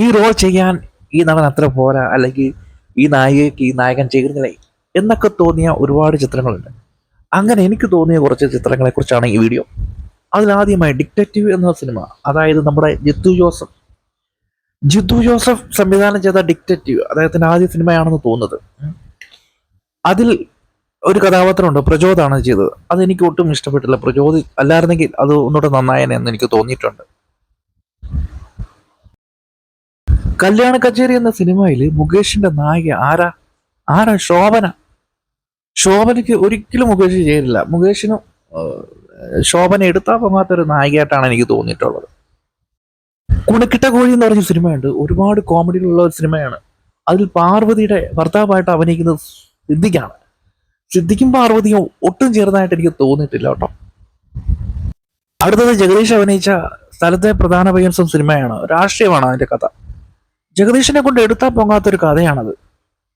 ഈ റോൾ ചെയ്യാൻ ഈ നടൻ അത്ര പോരാ? അല്ലെങ്കിൽ ഈ നായികയ്ക്ക് ഈ നായകൻ ചേരുന്നില്ലേ? എന്നൊക്കെ തോന്നിയ ഒരുപാട് ചിത്രങ്ങളുണ്ട്. അങ്ങനെ എനിക്ക് തോന്നിയ കുറച്ച് ചിത്രങ്ങളെ കുറിച്ചാണ് ഈ വീഡിയോ അതിലാദ്യമായി ഡിക്റ്റേറ്റീവ് എന്ന സിനിമ അതായത് നമ്മുടെ ജിത്തു ജോസഫ്. ജിത്തു ജോസഫ് സംവിധാനം ചെയ്ത ഡിക്റ്റേറ്റീവ് അദ്ദേഹത്തിന്റെ ആദ്യ സിനിമയാണെന്ന് തോന്നുന്നത്. അതിൽ ഒരു കഥാപാത്രമുണ്ട് പ്രചോദാണ് ചെയ്തത്. അതെനിക്ക് ഒട്ടും ഇഷ്ടപ്പെട്ടില്ല. പ്രചോദ് അല്ലായിരുന്നെങ്കിൽ അത് ഒന്നുകൂടെ നന്നായനെ എന്ന് എനിക്ക് തോന്നിയിട്ടുണ്ട്. കല്യാണ കച്ചേരി എന്ന സിനിമയിൽ മുകേഷിന്റെ നായിക ആരാ? ആരാ ശോഭന? ശോഭനയ്ക്ക് ഒരിക്കലും മുകേഷ് ചേരില്ല മുകേഷിനും ശോഭന എടുത്താൽ പോകാത്ത ഒരു നായികയായിട്ടാണ് എനിക്ക് തോന്നിയിട്ടുള്ളത്. കുണക്കിട്ട കോഴി എന്ന് പറഞ്ഞ സിനിമയുണ്ട്. ഒരുപാട് കോമഡിയിലുള്ള ഒരു സിനിമയാണ്. അതിൽ പാർവതിയുടെ ഭർത്താവായിട്ട് അഭിനയിക്കുന്നത് സിദ്ധിക്കാണ്. സിദ്ധിക്കും പാർവതിയും ഒട്ടും ചേർന്നതായിട്ട് എനിക്ക് തോന്നിയിട്ടില്ല കേട്ടോ. അടുത്തത് ജഗദീഷ് അഭിനയിച്ച സ്ഥലത്തെ പ്രധാന പയ്യൻസും സിനിമയാണ്. രാഷ്ട്രീയമാണ് അതിന്റെ കഥ. ജഗദീഷിനെ കൊണ്ട് എടുത്താൽ പൊങ്ങാത്തൊരു കഥയാണത്.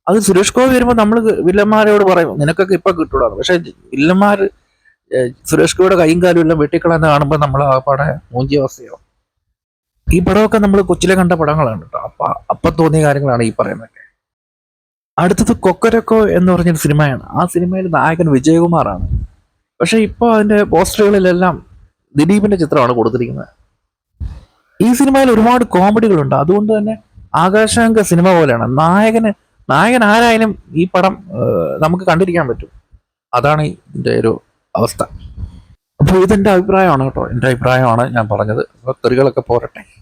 അത് സുരേഷ് ഗോപി വരുമ്പോൾ നമ്മൾ വില്ലന്മാരോട് പറയും നിനക്കൊക്കെ ഇപ്പൊ കിട്ടൂടാ പക്ഷേ വില്ലന്മാർ സുരേഷ് ഗോപിയുടെ കൈയും കാലും എല്ലാം വെട്ടിക്കളന്ന് കാണുമ്പോൾ നമ്മൾ ആ പടം മൂഞ്ചിയ ഈ പടമൊക്കെ നമ്മൾ കൊച്ചിലെ കണ്ട പടങ്ങളാണ് കേട്ടോ അപ്പൊ അപ്പൊ തോന്നിയ കാര്യങ്ങളാണ് ഈ പറയുന്നത് അടുത്തത് കൊക്കരക്കോ എന്ന് പറഞ്ഞൊരു സിനിമയാണ്. ആ സിനിമയിൽ നായകൻ വിജയകുമാറാണ്. പക്ഷെ ഇപ്പൊ അതിന്റെ പോസ്റ്ററുകളിലെല്ലാം ദിലീപിന്റെ ചിത്രമാണ് കൊടുത്തിരിക്കുന്നത്. ഈ സിനിമയിൽ ഒരുപാട് കോമഡികളുണ്ട്. അതുകൊണ്ട് തന്നെ ആകാശാങ്ക സിനിമ പോലെയാണ്. നായകന് നായകൻ ആരായാലും ഈ പടം നമുക്ക് കണ്ടിരിക്കാൻ പറ്റും. അതാണ് ഇതിന്റെ ഒരു അവസ്ഥ. അപ്പോൾ ഇതെന്റെ അഭിപ്രായമാണ് കേട്ടോ. എന്റെ അഭിപ്രായമാണ് ഞാൻ പറഞ്ഞത്. അപ്പോൾ തെറികളൊക്കെ പോരട്ടെ.